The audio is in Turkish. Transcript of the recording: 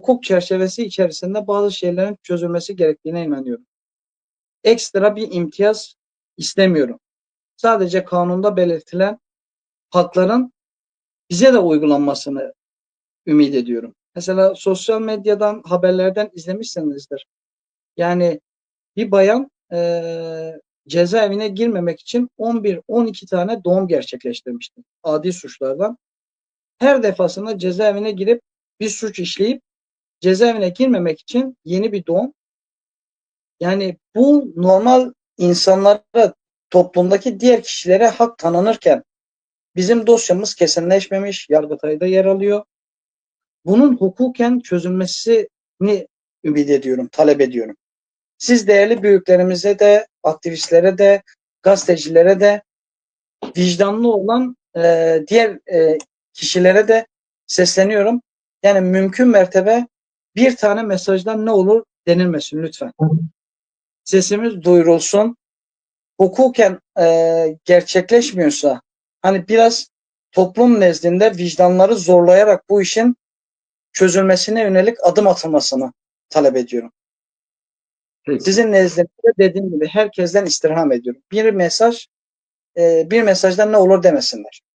hukuk çerçevesi içerisinde bazı şeylerin çözülmesi gerektiğine inanıyorum. Ekstra bir imtiyaz istemiyorum. Sadece kanunda belirtilen hakların bize de uygulanmasını ümit ediyorum. Mesela sosyal medyadan, haberlerden izlemişsinizdir. Yani bir bayan eee cezaevine girmemek için 11-12 tane doğum gerçekleştirmişti. Adi suçlardan. Her defasında cezaevine girip bir suç işleyip cezaevine girmemek için yeni bir doğum. Yani bu normal insanlara, toplumdaki diğer kişilere hak tanınırken bizim dosyamız kesinleşmemiş, Yargıtay'da yer alıyor. Bunun hukuken çözülmesini ümit ediyorum, talep ediyorum. Siz değerli büyüklerimize de, aktivistlere de, gazetecilere de, vicdanlı olan e, diğer e, kişilere de sesleniyorum. Yani mümkün mertebe bir tane mesajdan ne olur denilmesin lütfen. Sesimiz duyurulsun. Hukuken e, gerçekleşmiyorsa hani biraz toplum nezdinde vicdanları zorlayarak bu işin çözülmesine yönelik adım atılmasını talep ediyorum. Peki. Sizin nezdinizde dediğim gibi herkesten istirham ediyorum. Bir mesaj e, bir mesajdan ne olur demesinler.